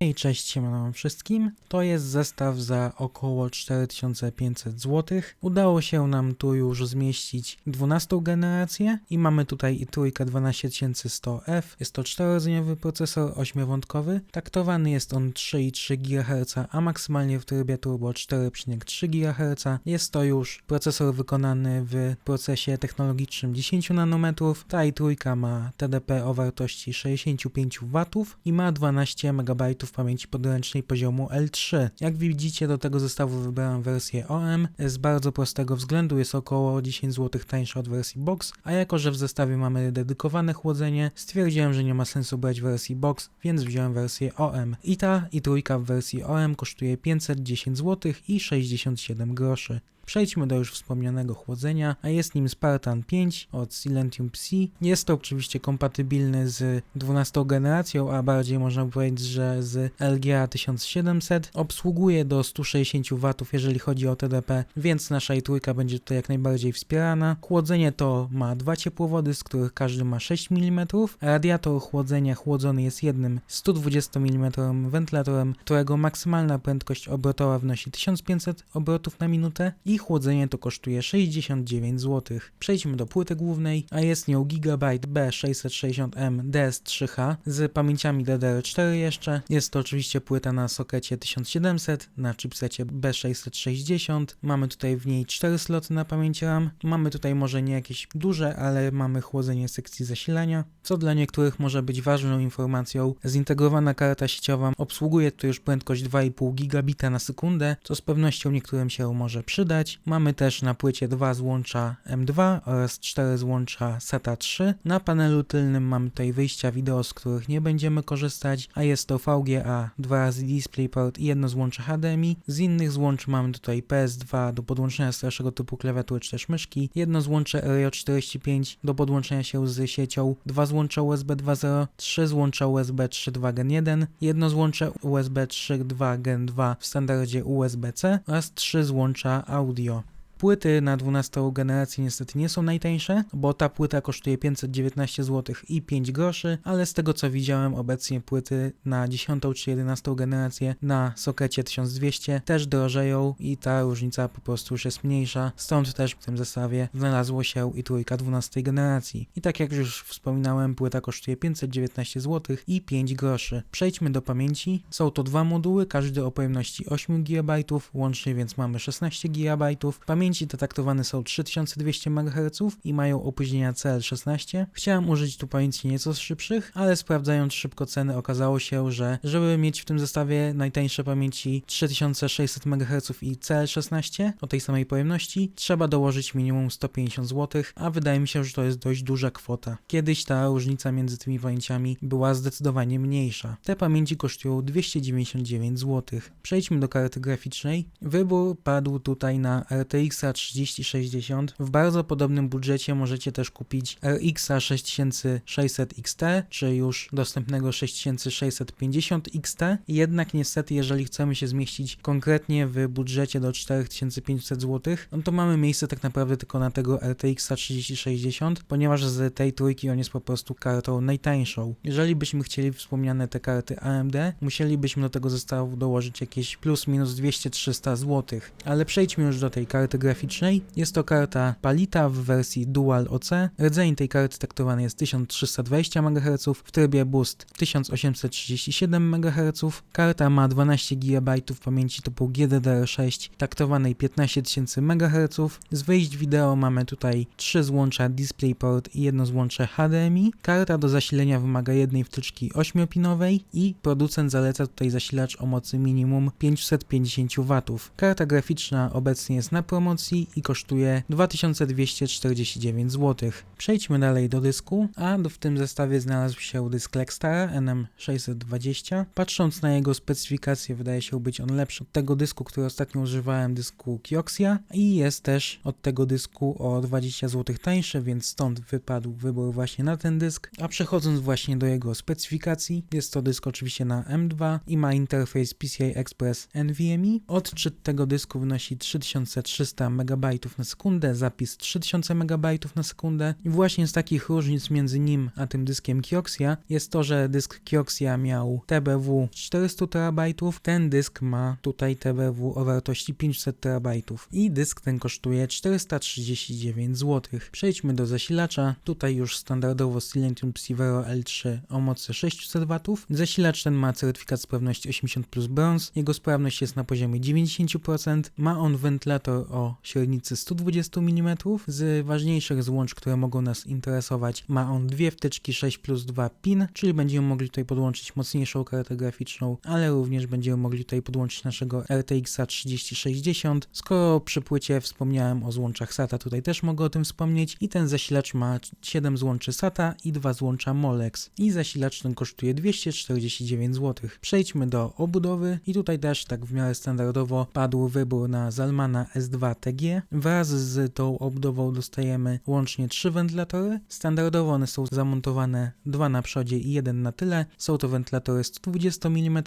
Hej, cześć, siemano wszystkim. To jest zestaw za około 4500 zł. Udało się nam tu już zmieścić 12 generację i mamy tutaj i trójkę 12100F. Jest to 4-rdzeniowy procesor 8-wątkowy. Taktowany jest on 3,3 GHz, a maksymalnie w trybie turbo 4,3 GHz. Jest to już procesor wykonany w procesie technologicznym 10 nanometrów. Ta i trójka ma TDP o wartości 65 W i ma 12 MB pamięci podręcznej poziomu L3. Jak widzicie do tego zestawu wybrałem wersję OM. Z bardzo prostego względu jest około 10 zł tańsza od wersji Box, a jako że w zestawie mamy dedykowane chłodzenie, stwierdziłem, że nie ma sensu brać wersji Box, więc wziąłem wersję OM. I ta i trójka w wersji OM kosztuje 510 zł i 67 groszy. Przejdźmy do już wspomnianego chłodzenia, a jest nim Spartan 5 od Silentium Psi. Jest to oczywiście kompatybilny z 12 generacją, a bardziej można powiedzieć, że z LGA 1700. Obsługuje do 160 W, jeżeli chodzi o TDP, więc nasza i trójka będzie tutaj jak najbardziej wspierana. Chłodzenie to ma dwa ciepłowody, z których każdy ma 6 mm. Radiator chłodzenia chłodzony jest jednym 120 mm wentylatorem, którego maksymalna prędkość obrotowa wynosi 1500 obrotów na minutę chłodzenie to kosztuje 69 zł. Przejdźmy do płyty głównej, a jest nią Gigabyte B660M DS3H z pamięciami DDR4 jeszcze. Jest to oczywiście płyta na sokecie 1700, na chipsecie B660. Mamy tutaj w niej 4 sloty na pamięć RAM. Mamy tutaj może nie jakieś duże, ale mamy chłodzenie sekcji zasilania, co dla niektórych może być ważną informacją. Zintegrowana karta sieciowa obsługuje tu już prędkość 2,5 gigabita na sekundę, co z pewnością niektórym się może przydać. Mamy też na płycie dwa złącza M2 oraz cztery złącza SATA 3. Na panelu tylnym mamy tutaj wyjścia wideo, z których nie będziemy korzystać, a jest to VGA, dwa razy DisplayPort i jedno złącze HDMI. Z innych złącz mamy tutaj PS2 do podłączenia starszego typu klawiatury czy też myszki, jedno złącze RJ45 do podłączenia się z siecią, dwa złącza USB 2.0, trzy złącza USB 3.2 Gen 1, jedno złącze USB 3.2 Gen 2 w standardzie USB-C oraz trzy złącza diyor. Płyty na 12 generację niestety nie są najtańsze, bo ta płyta kosztuje 519 zł i 5 groszy, ale z tego co widziałem obecnie płyty na 10 czy 11 generację na sokecie 1200 też drożeją i ta różnica po prostu już jest mniejsza, stąd też w tym zestawie znalazło się i trójka 12 generacji. I tak jak już wspominałem, płyta kosztuje 519 zł i 5 groszy. Przejdźmy do pamięci. Są to dwa moduły, każdy o pojemności 8 GB, łącznie więc mamy 16 GB. Pamięci te taktowane są 3200 MHz i mają opóźnienia CL16. Chciałem użyć tu pamięci nieco szybszych, ale sprawdzając szybko ceny okazało się, że żeby mieć w tym zestawie najtańsze pamięci 3600 MHz i CL16 o tej samej pojemności, trzeba dołożyć minimum 150 zł, a wydaje mi się, że to jest dość duża kwota. Kiedyś ta różnica między tymi pamięciami była zdecydowanie mniejsza. Te pamięci kosztują 299 zł. Przejdźmy do karty graficznej. Wybór padł tutaj na RTX 3060. W bardzo podobnym budżecie możecie też kupić RX 6600 XT, czy już dostępnego 6650 XT. Jednak niestety, jeżeli chcemy się zmieścić konkretnie w budżecie do 4500 zł, no to mamy miejsce tak naprawdę tylko na tego RTX 3060, ponieważ z tej trójki on jest po prostu kartą najtańszą. Jeżeli byśmy chcieli wspomniane te karty AMD, musielibyśmy do tego zestawu dołożyć jakieś plus minus 200-300 zł. Ale przejdźmy już do tej karty graficznej. Jest to karta Palita w wersji Dual OC. Rdzeń tej karty taktowany jest 1320 MHz, w trybie Boost 1837 MHz. Karta ma 12 GB pamięci typu GDDR6 taktowanej 15000 MHz. Z wyjść wideo mamy tutaj 3 złącza DisplayPort i jedno złącze HDMI. Karta do zasilenia wymaga jednej wtyczki 8-pinowej i producent zaleca tutaj zasilacz o mocy minimum 550 W. Karta graficzna obecnie jest na promocji i kosztuje 2249 zł. Przejdźmy dalej do dysku, a w tym zestawie znalazł się dysk Lextara NM620. Patrząc na jego specyfikację wydaje się być on lepszy od tego dysku, który ostatnio używałem, dysku Kioxia i jest też od tego dysku o 20 zł tańszy, więc stąd wypadł wybór właśnie na ten dysk. A przechodząc właśnie do jego specyfikacji, jest to dysk oczywiście na M2 i ma interfejs PCI Express NVMe. Odczyt tego dysku wynosi 3300 400 MB na sekundę, zapis 3000 MB na sekundę. I właśnie z takich różnic między nim a tym dyskiem Kioxia jest to, że dysk Kioxia miał TBW 400 TB, ten dysk ma tutaj TBW o wartości 500 TB i dysk ten kosztuje 439 zł. Przejdźmy do zasilacza, tutaj już standardowo Silentium Psivero L3 o mocy 600 W. Zasilacz ten ma certyfikat sprawności 80 plus bronz, jego sprawność jest na poziomie 90%, ma on wentylator o średnicy 120 mm, z ważniejszych złącz, które mogą nas interesować, ma on dwie wtyczki 6 plus 2 pin, czyli będziemy mogli tutaj podłączyć mocniejszą kartę graficzną, ale również będziemy mogli tutaj podłączyć naszego RTX 3060. Skoro przy płycie wspomniałem o złączach SATA, tutaj też mogę o tym wspomnieć i ten zasilacz ma 7 złączy SATA i 2 złącza Molex i zasilacz ten kosztuje 249 zł. Przejdźmy do obudowy i tutaj też tak w miarę standardowo padł wybór na Zalmana S2 TG. Wraz z tą obudową dostajemy łącznie 3 wentylatory. Standardowo one są zamontowane dwa na przodzie i jeden na tyle. Są to wentylatory 120 mm.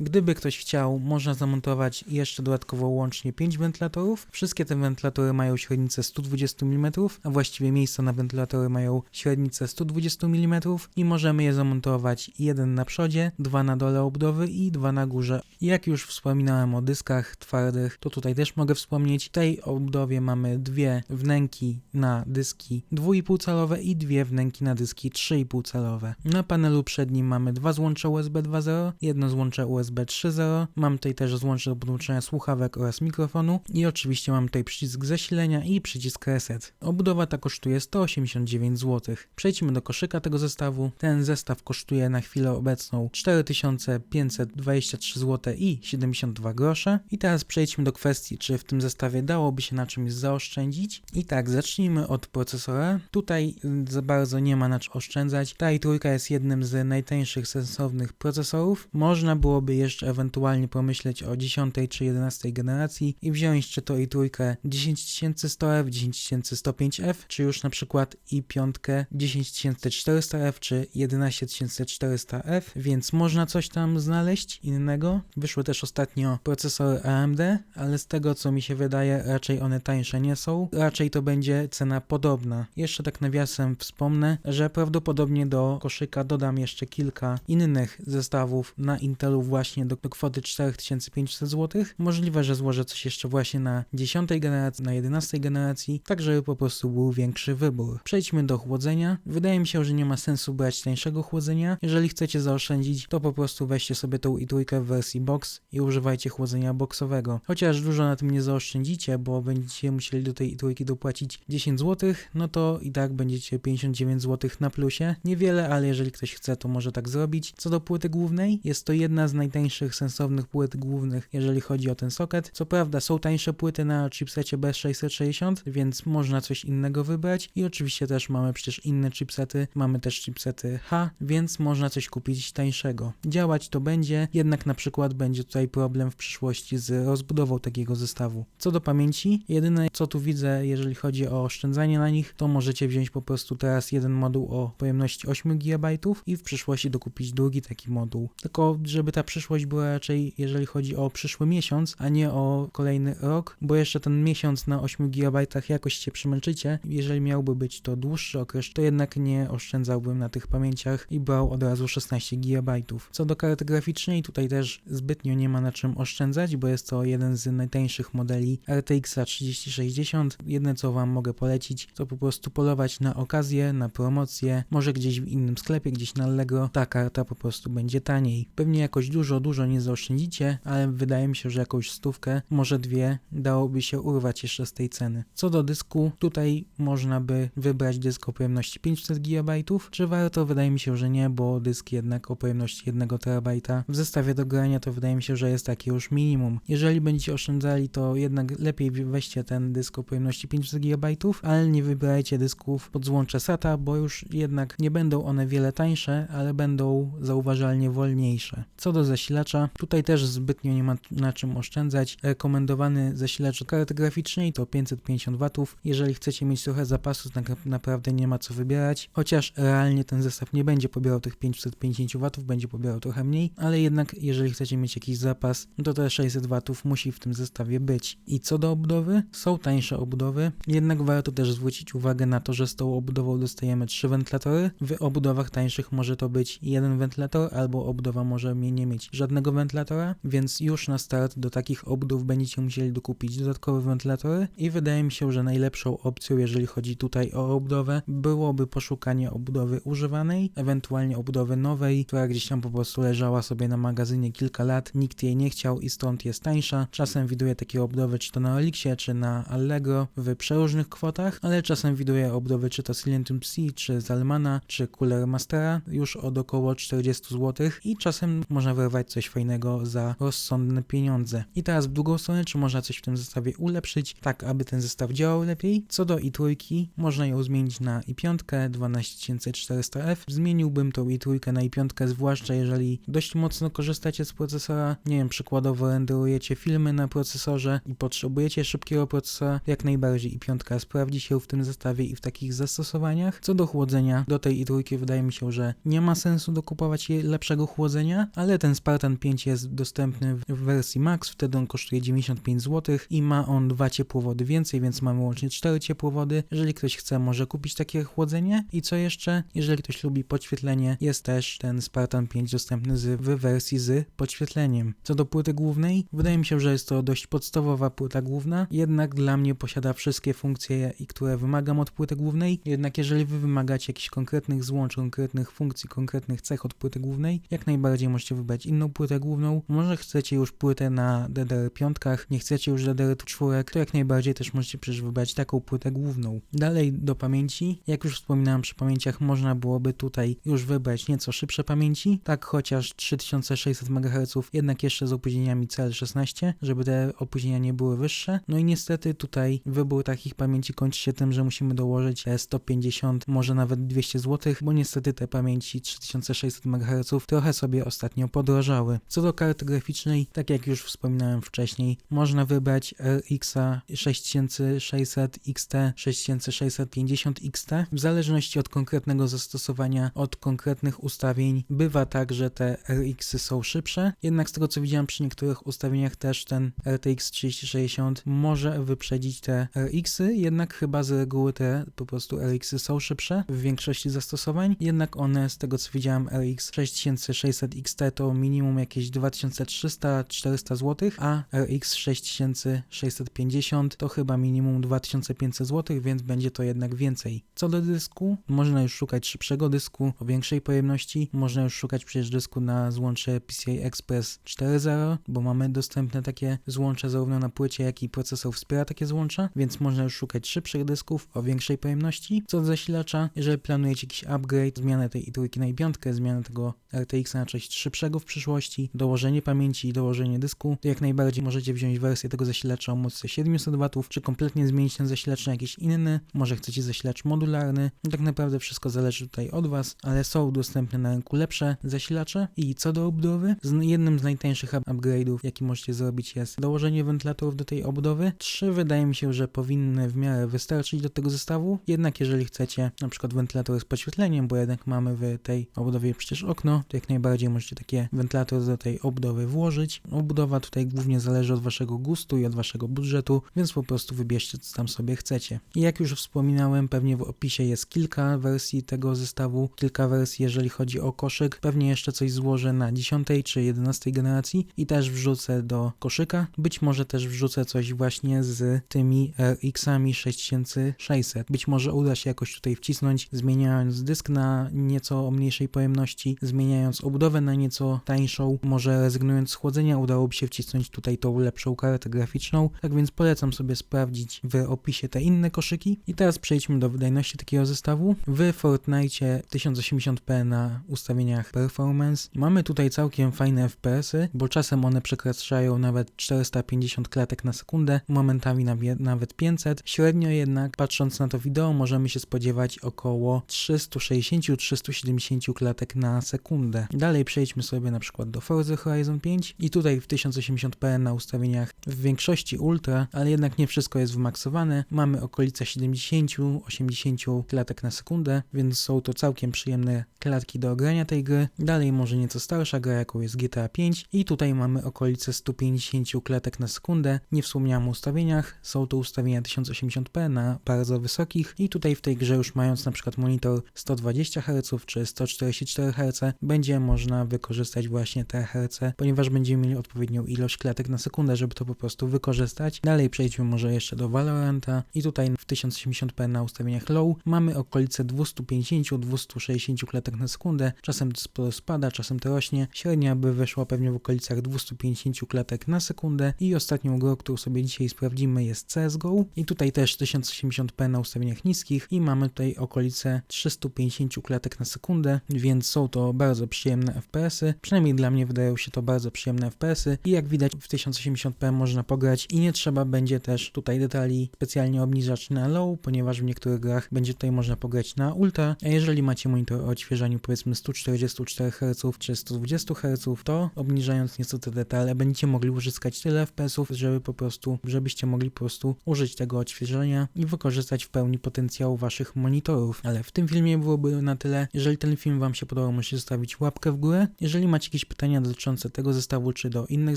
Gdyby ktoś chciał, można zamontować jeszcze dodatkowo łącznie 5 wentylatorów. Wszystkie te wentylatory mają średnicę 120 mm, a właściwie miejsca na wentylatory mają średnicę 120 mm i możemy je zamontować jeden na przodzie, dwa na dole obudowy i dwa na górze. Jak już wspominałem o dyskach twardych, to tutaj też mogę wspomnieć. W obudowie mamy dwie wnęki na dyski 2,5 calowe i dwie wnęki na dyski 3,5 calowe. Na panelu przednim mamy dwa złącza USB 2.0, jedno złącze USB 3.0. Mam tutaj też złącze do podłączenia słuchawek oraz mikrofonu i oczywiście mam tutaj przycisk zasilenia i przycisk reset. Obudowa ta kosztuje 189 zł. Przejdźmy do koszyka tego zestawu. Ten zestaw kosztuje na chwilę obecną 4523 zł i 72 grosze. I teraz przejdźmy do kwestii, czy w tym zestawie dałoby się na czymś zaoszczędzić. I tak, zacznijmy od procesora. Tutaj y, za bardzo nie ma na czym oszczędzać. Ta i trójka jest jednym z najtańszych sensownych procesorów. Można byłoby jeszcze ewentualnie pomyśleć o 10 czy 11 generacji i wziąć czy to i trójkę 10100F, 10105F, czy już na przykład i piątkę 10400F czy 11400F, więc można coś tam znaleźć innego. Wyszły też ostatnio procesory AMD, ale z tego co mi się wydaje, raczej one tańsze nie są. Raczej to będzie cena podobna. Jeszcze tak nawiasem wspomnę, że prawdopodobnie do koszyka dodam jeszcze kilka innych zestawów na Intelu właśnie do, kwoty 4500 zł. Możliwe, że złożę coś jeszcze właśnie na 10 generacji, na 11 generacji, tak żeby po prostu był większy wybór. Przejdźmy do chłodzenia. Wydaje mi się, że nie ma sensu brać tańszego chłodzenia. Jeżeli chcecie zaoszczędzić, to po prostu weźcie sobie tą i trójkę w wersji box i używajcie chłodzenia boxowego. Chociaż dużo na tym nie zaoszczędzicie, bo będziecie musieli do tej trójki dopłacić 10 zł, no to i tak będziecie 59 zł na plusie. Niewiele, ale jeżeli ktoś chce, to może tak zrobić. Co do płyty głównej, jest to jedna z najtańszych sensownych płyt głównych, jeżeli chodzi o ten socket. Co prawda są tańsze płyty na chipsecie B660, więc można coś innego wybrać i oczywiście też mamy przecież inne chipsety, mamy też chipsety H, więc można coś kupić tańszego. Działać to będzie, jednak na przykład będzie tutaj problem w przyszłości z rozbudową takiego zestawu. Co do pamięci, jedyne co tu widzę, jeżeli chodzi o oszczędzanie na nich, to możecie wziąć po prostu teraz jeden moduł o pojemności 8 GB i w przyszłości dokupić drugi taki moduł. Tylko żeby ta przyszłość była raczej, jeżeli chodzi o przyszły miesiąc, a nie o kolejny rok, bo jeszcze ten miesiąc na 8 GB jakoś się przemęczycie. Jeżeli miałby być to dłuższy okres, to jednak nie oszczędzałbym na tych pamięciach i brał od razu 16 GB. Co do karty graficznej, tutaj też zbytnio nie ma na czym oszczędzać, bo jest to jeden z najtańszych modeli RTX 3060. Jedne co Wam mogę polecić, to po prostu polować na okazję, na promocję, może gdzieś w innym sklepie, gdzieś na Allegro. Ta karta po prostu będzie taniej. Pewnie jakoś dużo, dużo nie zaoszczędzicie, ale wydaje mi się, że jakąś stówkę, może dwie, dałoby się urwać jeszcze z tej ceny. Co do dysku, tutaj można by wybrać dysk o pojemności 500 GB. Czy warto? Wydaje mi się, że nie, bo dysk jednak o pojemności 1 TB w zestawie do grania to wydaje mi się, że jest takie już minimum. Jeżeli będziecie oszczędzali, to jednak lepiej weźcie ten dysk o pojemności 500 GB, ale nie wybierajcie dysków pod złącze SATA, bo już jednak nie będą one wiele tańsze, ale będą zauważalnie wolniejsze. Co do zasilacza, tutaj też zbytnio nie ma na czym oszczędzać. Rekomendowany zasilacz karty graficznej to 550 W. Jeżeli chcecie mieć trochę zapasu, to naprawdę nie ma co wybierać, chociaż realnie ten zestaw nie będzie pobierał tych 550 W, będzie pobierał trochę mniej, ale jednak jeżeli chcecie mieć jakiś zapas, no to te 600 W musi w tym zestawie być. I co do obudowy, są tańsze obudowy, jednak warto też zwrócić uwagę na to, że z tą obudową dostajemy trzy wentylatory. W obudowach tańszych może to być jeden wentylator, albo obudowa może nie mieć żadnego wentylatora, więc już na start do takich obudów będziecie musieli dokupić dodatkowe wentylatory i wydaje mi się, że najlepszą opcją, jeżeli chodzi tutaj o obudowę, byłoby poszukanie obudowy używanej, ewentualnie obudowy nowej, która gdzieś tam po prostu leżała sobie na magazynie kilka lat, nikt jej nie chciał i stąd jest tańsza. Czasem widuję takie obudowy czy to na Elixie, czy na Allegro w przeróżnych kwotach, ale czasem widuję obudowy czy to Silentium C, czy Zalmana, czy Cooler Mastera już od około 40 zł i czasem można wyrwać coś fajnego za rozsądne pieniądze. I teraz w drugą stronę, czy można coś w tym zestawie ulepszyć, tak aby ten zestaw działał lepiej? Co do i3, można ją zmienić na i5 12400F. Zmieniłbym tą i3 na i5, zwłaszcza jeżeli dość mocno korzystacie z procesora. Nie wiem, przykładowo renderujecie filmy na procesorze i potrzebujecie szybkiego procesora, jak najbardziej i5 sprawdzi się w tym zestawie i w takich zastosowaniach. Co do chłodzenia, do tej i3 wydaje mi się, że nie ma sensu dokupować lepszego chłodzenia, ale ten Spartan 5 jest dostępny w wersji Max, wtedy on kosztuje 95 zł i ma on dwa ciepłowody więcej, więc mamy łącznie 4 ciepłowody. Jeżeli ktoś chce, może kupić takie chłodzenie. I co jeszcze? Jeżeli ktoś lubi podświetlenie, jest też ten Spartan 5 dostępny z, w wersji z podświetleniem. Co do płyty głównej, wydaje mi się, że jest to dość podstawowa płyta główna, jednak dla mnie posiada wszystkie funkcje, które wymagam od płyty głównej. Jednak jeżeli wy wymagacie jakichś konkretnych złącz, konkretnych funkcji, konkretnych cech od płyty głównej, jak najbardziej możecie wybrać inną płytę główną. Może chcecie już płytę na DDR5, nie chcecie już DDR4, to jak najbardziej też możecie przecież wybrać taką płytę główną. Dalej do pamięci, jak już wspominałem przy pamięciach, można byłoby tutaj już wybrać nieco szybsze pamięci, tak chociaż 3600 MHz, jednak jeszcze z opóźnieniami CL16, żeby te opóźnienia nie były wyższe. No i niestety tutaj wybór takich pamięci kończy się tym, że musimy dołożyć te 150, może nawet 200 zł, bo niestety te pamięci 3600 MHz trochę sobie ostatnio podrożały. Co do karty graficznej, tak jak już wspominałem wcześniej, można wybrać RX 6600 XT, 6650 XT, w zależności od konkretnego zastosowania, od konkretnych ustawień. Bywa tak, że te RX y są szybsze, jednak z tego co widziałem przy niektórych ustawieniach też ten RTX 3060 może wyprzedzić te RX, y, jednak chyba z reguły te po prostu RX y są szybsze w większości zastosowań, jednak one z tego co widziałem RX 6600 XT to minimum jakieś 2300-400 zł, a RX 6650 to chyba minimum 2500 zł, więc będzie to jednak więcej. Co do dysku, można już szukać szybszego dysku o większej pojemności, można już szukać przecież dysku na złącze PCI Express 4.0, bo mamy dostępne takie złącze zarówno na płycie, jak i procesor wspiera takie złącza, więc można już szukać szybszych dysków o większej pojemności. Co do zasilacza, jeżeli planujecie jakiś upgrade, zmianę tej i3 na i5, zmianę tego RTX na coś szybszego w przyszłości, dołożenie pamięci i dołożenie dysku, to jak najbardziej możecie wziąć wersję tego zasilacza o mocy 700 W, czy kompletnie zmienić ten zasilacz na jakiś inny, może chcecie zasilacz modularny, tak naprawdę wszystko zależy tutaj od Was, ale są dostępne na rynku lepsze zasilacze i co do obudowy, jednym z najtańszych upgrade'ów, jaki możecie zrobić jest dołożenie wentylatorów do tej obudowy. Trzy wydaje mi się, że powinny w miarę wystarczyć do tego zestawu, jednak jeżeli chcecie na przykład wentylator z podświetleniem, bo jednak mamy w tej obudowie przecież okno, to jak najbardziej możecie takie wentylatory do tej obudowy włożyć. Obudowa tutaj głównie zależy od Waszego gustu i od Waszego budżetu, więc po prostu wybierzcie co tam sobie chcecie. I jak już wspominałem, pewnie w opisie jest kilka wersji tego zestawu, kilka wersji jeżeli chodzi o koszyk. Pewnie jeszcze coś złożę na 10 czy 11 generacji i też wrzucę do koszyka. Być może też wrzucę coś właśnie z tymi RX-ami 6600. Być może uda się jakoś tutaj wcisnąć, zmieniając dysk na nieco o mniejszej pojemności, zmieniając obudowę na nieco tańszą, może rezygnując z chłodzenia, udałoby się wcisnąć tutaj tą lepszą kartę graficzną. Tak więc polecam sobie sprawdzić w opisie te inne koszyki. I teraz przejdźmy do wydajności takiego zestawu. W Fortnite 1080p na ustawieniach performance mamy tutaj całkiem fajne FPS-y, bo czasem one przekraczają nawet 450 klatek na sekundę, momentami nawet 500. Średnio jednak, patrząc na to wideo, możemy się spodziewać około 360-370 klatek na sekundę. Dalej przejdźmy sobie na przykład do Forza Horizon 5 i tutaj w 1080p na ustawieniach w większości ultra, ale jednak nie wszystko jest wymaksowane. Mamy okolice 70-80 klatek na sekundę, więc są to całkiem przyjemne klatki do ogrania tej gry. Dalej może nieco starsza gra, jaką jest GTA 5 i tutaj mamy okolice 150 klatek na sekundę, nie wspomniałem wspomniałem o ustawieniach, są to ustawienia 1080p na bardzo wysokich. I tutaj w tej grze już mając na przykład monitor 120 Hz czy 144 Hz będzie można wykorzystać właśnie te Hz, ponieważ będziemy mieli odpowiednią ilość klatek na sekundę, żeby to po prostu wykorzystać. Dalej przejdźmy może jeszcze do Valoranta. I tutaj w 1080p na ustawieniach low mamy okolice 250-260 klatek na sekundę, czasem to spada, czasem to rośnie, średnia by wyszła pewnie w okolicach 250 klatek na sekundę. I ostatnią grą, którą sobie dzisiaj sprawdzimy jest CSGO i tutaj też 1080p na ustawieniach niskich i mamy tutaj okolice 350 klatek na sekundę, więc są to bardzo przyjemne FPS-y, przynajmniej dla mnie wydają się to bardzo przyjemne FPS-y i jak widać w 1080p można pograć i nie trzeba będzie też tutaj detali specjalnie obniżać na low, ponieważ w niektórych grach będzie tutaj można pograć na ultra, a jeżeli macie monitor o odświeżaniu powiedzmy 144 Hz czy 120 Hz, to obniżając nieco te detale będziecie mogli uzyskać tyle FPS-ów, żeby po prostu, żebyście mogli po prostu użyć tego odświeżenia i wykorzystać w pełni potencjał waszych monitorów. Ale w tym filmie byłoby na tyle. Jeżeli ten film wam się podobał, możecie zostawić łapkę w górę. Jeżeli macie jakieś pytania dotyczące tego zestawu czy do innych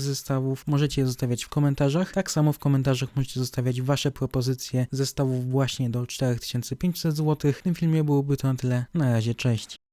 zestawów, możecie je zostawiać w komentarzach. Tak samo w komentarzach możecie zostawiać wasze propozycje zestawów właśnie do 4500 zł. W tym filmie byłoby to na tyle. Na razie, cześć.